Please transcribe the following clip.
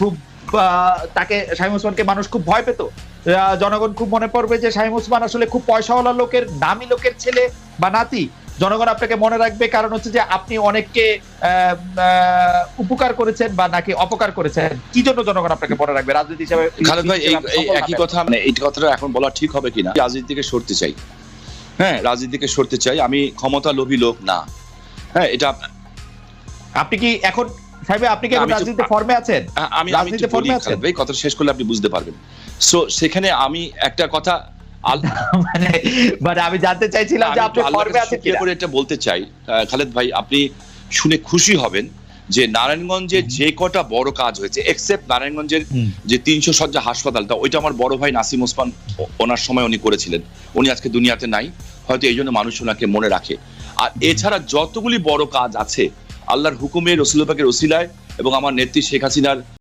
খুব তাকে শাহিম ওসমানকে মানুষ খুব ভয় পেত। জনগণ খুব মনে পড়বে যে শাহিম ওসমান আসলে খুব পয়সাওয়ালা লোকের দামি লোকের ছেলে বা নাতি। জনগণ আপনাকে মনে রাখবে কারণ হচ্ছে যে আপনি অনেককে উপকার করেছেন বা নাকি অপকার করেছেন। কি জন্য জনগণ আপনাকে মনে রাখবে? রাজনীতি হিসাবে খালেদ ভাই এই একই কথা মানে এই কথাটা এখন বলা ঠিক হবে কিনা? রাজনীতি থেকে সরতে চাই। হ্যাঁ রাজনীতি থেকে সরতে চাই। আমি ক্ষমতা লোভী লোক না। হ্যাঁ এটা আপনি কি এখন সাহেব আপনি কি এখন আমি তো- রাজনীতি ফর্মে আছেন? আমি রাজনীতিতে ফর্মে আছেন? ভাই কথা শেষ করলে আপনি বুঝতে পারবেন। সো সেখানে আমি একটা কথা মানে মানে আমি জানতে চাইছিলাম যে আপনি ফর্মে আছেন কিনা? করে এটা বলতে চাই। খালেদ ভাই আপনি শুনে খুশি হবেন যে নারায়ণগঞ্জে যে কটা বড় কাজ হয়েছে এক্সেপ্ট নারায়ণগঞ্জের যে তিনশো সজ্জা হাসপাতালটা ওইটা আমার বড় ভাই নাসিম ওসমান ওনার সময় উনি করেছিলেন। উনি আজকে দুনিয়াতে নাই হয়তো এই জন্য মানুষ ওনাকে মনে রাখে। আর এছাড়া যতগুলি বড় কাজ আছে আল্লাহর হুকুমে রসুল পাকের ওসিলায় এবং আমার নেত্রী শেখ হাসিনার